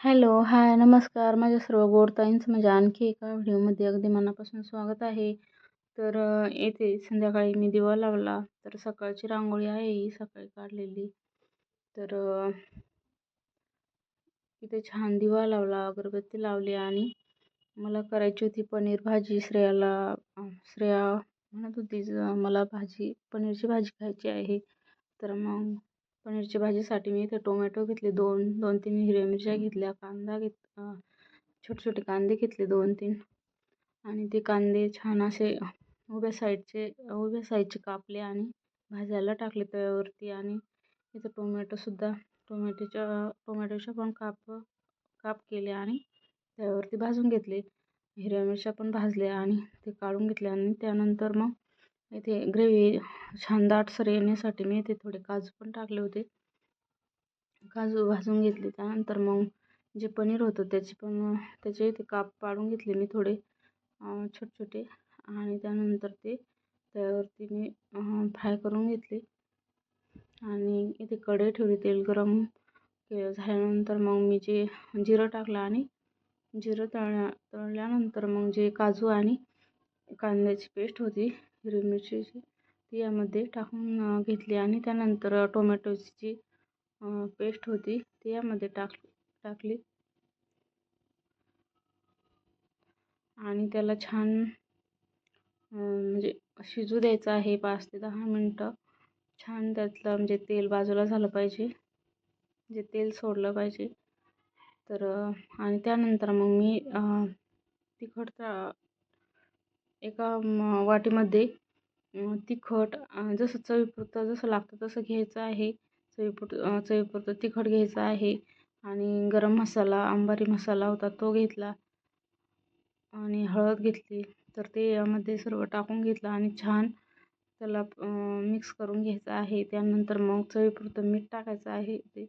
Hello hi नमस्कार. माझ्या सर्व गोडताईंचं माझ्या म्हणजे आणखी एका व्हिडिओमध्ये अगदी मनापासून स्वागत आहे. तर येथे संध्याकाळी मी दिवा लावला तर सकाळची रांगोळी आहे ही सकाळी काढलेली. तर इथे छान दिवा लावला अगरबत्ती लावली आणि मला करायची होती पनीर भाजी. श्रेयाला श्रेया म्हणत होती मला भाजी पनीरची भाजी खायची आहे. तर मग पनीरची भाजीसाठी मी इथे टोमॅटो घेतले दोन दोन तीन हिरव्या मिरच्या घेतल्या कांदा घेत छोटे छोटे कांदे घेतले दोन तीन. आणि ते कांदे छान असे उभ्या साईडचे उभ्या साईडचे कापले आणि भाजायला टाकले तव्यावरती. आणि इथं टोमॅटोसुद्धा टोमॅटोच्या टोमॅटोच्या पण काप काप केले आणि त्यावरती भाजून घेतले. हिरव्या मिरच्या पण भाजल्या आणि ते काढून घेतल्या आणि त्यानंतर मग इथे ग्रेव्ही छान दाटसर येण्यासाठी मी इथे थोडे काजू पण टाकले होते. काजू भाजून घेतले त्यानंतर मग जे पनीर होतं त्याचे पण त्याचे इथे काप पाडून घेतले मी थोडे छोटे छोटे आणि त्यानंतर ते त्यावरती मी फ्राय करून घेतले. आणि इथे कढई ठेवली तेल गरम झाल्यानंतर मग मी जे जिरं टाकलं आणि जिरं तळल्या तळल्यानंतर मग जे काजू आणि कांद्याची पेस्ट होती हिरवी मिरचीची ती यामध्ये टाकून घेतली आणि त्यानंतर टोमॅटोची जी पेस्ट होती ती यामध्ये टाक टाकली. आणि त्याला छान म्हणजे शिजू द्यायचं आहे पाच ते दहा मिनटं. छान त्यातलं म्हणजे तेल बाजूला झालं पाहिजे जे तेल सोडलं पाहिजे. तर आणि त्यानंतर मग मी तिखट एका वाटीमध्ये तिखट जसं चवीपुरतं जसं लागतं तसं घ्यायचं आहे. चवीपुर चवीपुरतं तिखट घ्यायचं आहे. आणि गरम मसाला अंबारी मसाला होता तो घेतला. आणि हळद घेतली. तर ते यामध्ये सर्व टाकून घेतलं आणि छान त्याला मिक्स करून घ्यायचं आहे. त्यानंतर मग चवीपुरतं मीठ टाकायचं आहे ते.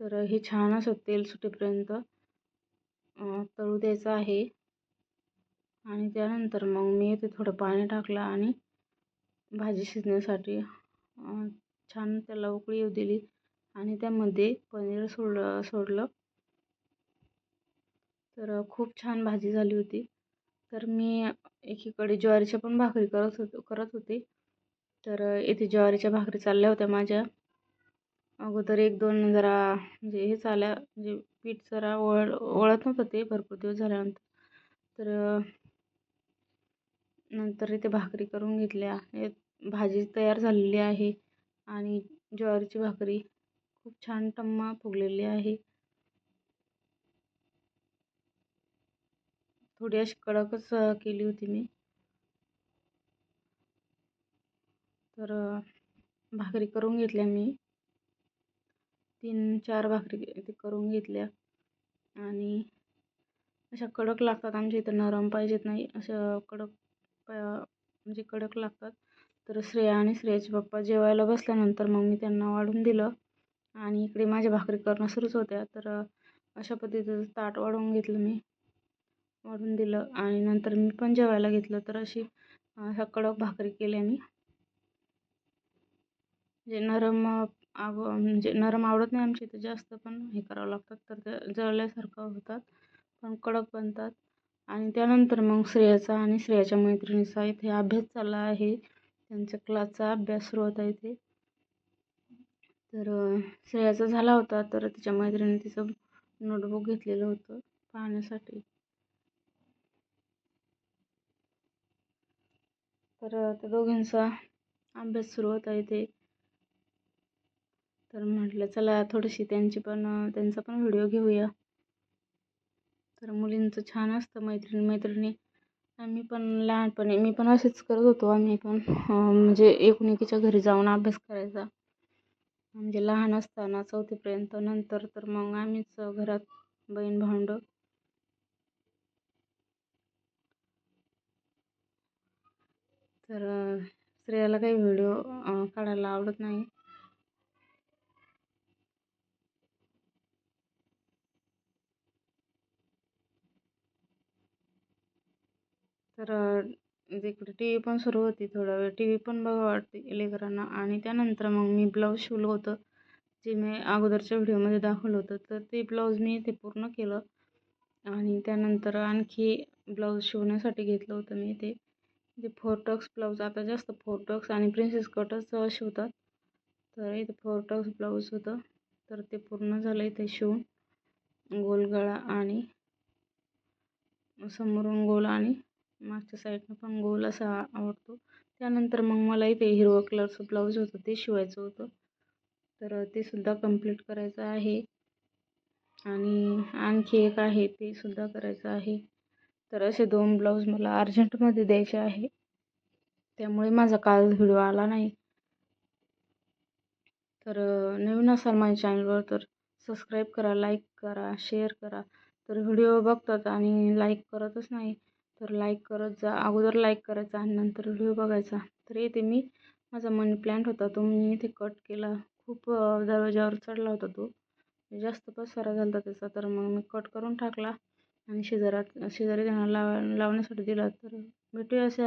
तर हे छान असं तेल सुटेपर्यंत तळू द्यायचं आहे. आणि त्यानंतर मग मी इथे थोडं पाणी टाकलं आणि भाजी शिजण्यासाठी छान त्याला उकळी येऊ दिली. आणि त्यामध्ये पनीर सोडलं सोडलं. तर खूप छान भाजी झाली होती. तर मी एकीकडे ज्वारीच्या पण भाकरी करत होतो करत होते. तर इथे ज्वारीच्या भाकरी चालल्या होत्या माझ्या. अगोदर एक दोन जरा म्हणजे हे चाल्या म्हणजे पीठ जरा वळ वळत नव्हतं ते भरपूर दिवस झाल्यानंतर. तर नंतर इथे भाकरी करून घेतल्या. भाजी तयार झालेली आहे आणि ज्वारीची भाकरी खूप छान टम्मा फुगलेली आहे. थोडी अशी कडकच केली होती मी. तर भाकरी करून घेतल्या मी. तीन चार भाकरी ते करून घेतल्या. आणि अशा कडक लागतात. आमच्या इथं नरम पाहिजेत नाही. अशा कडक म्हणजे कडक लागतात. तर श्रेया आणि श्रेयाचे पप्पा जेवायला बसल्यानंतर मग मी त्यांना वाढून दिलं. आणि इकडे माझ्या भाकरी करणं सुरूच होत्या. तर अशा पद्धतीचं ताट वाढवून घेतलं मी. वाढून दिलं. आणि नंतर मी पण जेवायला घेतलं. तर अशी अशा कडक भाकरी केल्या मी. जे नरम आव म्हणजे नरम आवडत नाही आमच्या इथे जास्त पण हे करावं लागतात. तर ते जळल्यासारखं होतात पण कडक बनतात. आणि त्यानंतर मग श्रेयाचा आणि श्रेयाच्या मैत्रिणीचा इथे अभ्यास चालला आहे. त्यांच्या क्लासचा अभ्यास सुरू होता इथे. तर श्रेयाचा झाला होता तर तिच्या मैत्रिणी तिचं नोटबुक घेतलेलं होतं पाहण्यासाठी. तर त्या दोघींचा अभ्यास सुरू होता इथे. तर म्हटलं चला थोडीशी त्यांची पण त्यांचा पण व्हिडिओ घेऊया. तर मुलींचं छान असतं मैत्रिणी मैत्रिणी आम्ही पण लहानपणी मी पण असेच करत होतो आम्ही पण म्हणजे एकमेकीच्या घरी जाऊन अभ्यास करायचा. म्हणजे लहान असताना चौथीपर्यंत नंतर तर मग आम्हीच घरात बहीण भांड तर स्त्रियाला काही व्हिडिओ काढायला आवडत नाही. तर म्हणजे इकडे टी व्ही पण सुरू होती थोडा वेळ. टी व्ही पण बघा वाटते लेकरांना आणि त्यानंतर मग मी ब्लाऊज शिवलं होतं जे मी अगोदरच्या व्हिडिओमध्ये दाखवलं होतं. तर ते ब्लाऊज मी ते पूर्ण केलं. आणि त्यानंतर आणखी ब्लाऊज शिवण्यासाठी घेतलं होतं मी ते ते फोर टक्स ब्लाऊज आता जास्त फोर टक्स आणि प्रिन्सेस कटच शिवतात. तर इथे फोर टक्स ब्लाऊज होतं. तर ते पूर्ण झालं इथे शिवून. गोल गळा आणि समोरून गोल आणि मागच्या साईडनं पण गोल असा आवडतो. त्यानंतर मग मला इथे हिरवं कलरचं ब्लाऊज होतं ते शिवायचं होतं. तर ते सुद्धा कंप्लीट करायचं आहे. आणि आणखी एक आहे ते सुद्धा करायचं आहे. तर असे दोन ब्लाऊज मला अर्जंटमध्ये द्यायचे आहे. त्यामुळे माझा काल व्हिडिओ आला नाही. तर नवीन असाल माझ्या चॅनलवर तर सबस्क्राईब करा लाईक करा शेअर करा. तर व्हिडिओ बघतात आणि लाईक करतच नाही. तर लाईक करत जा अगोदर लाईक करायचा आणि नंतर व्हिडिओ बघायचा तर इथे मी माझा मनी प्लांट होता तो मी इथे कट केला. खूप दरवाजावर चढला होता तो. म्हणजे जास्त पसारा झाला होता त्याचा तर मग मी कट करून टाकला आणि शेजारात शेजारी त्यांना लाव लावण्यासाठी दिला. तर भेटूया असे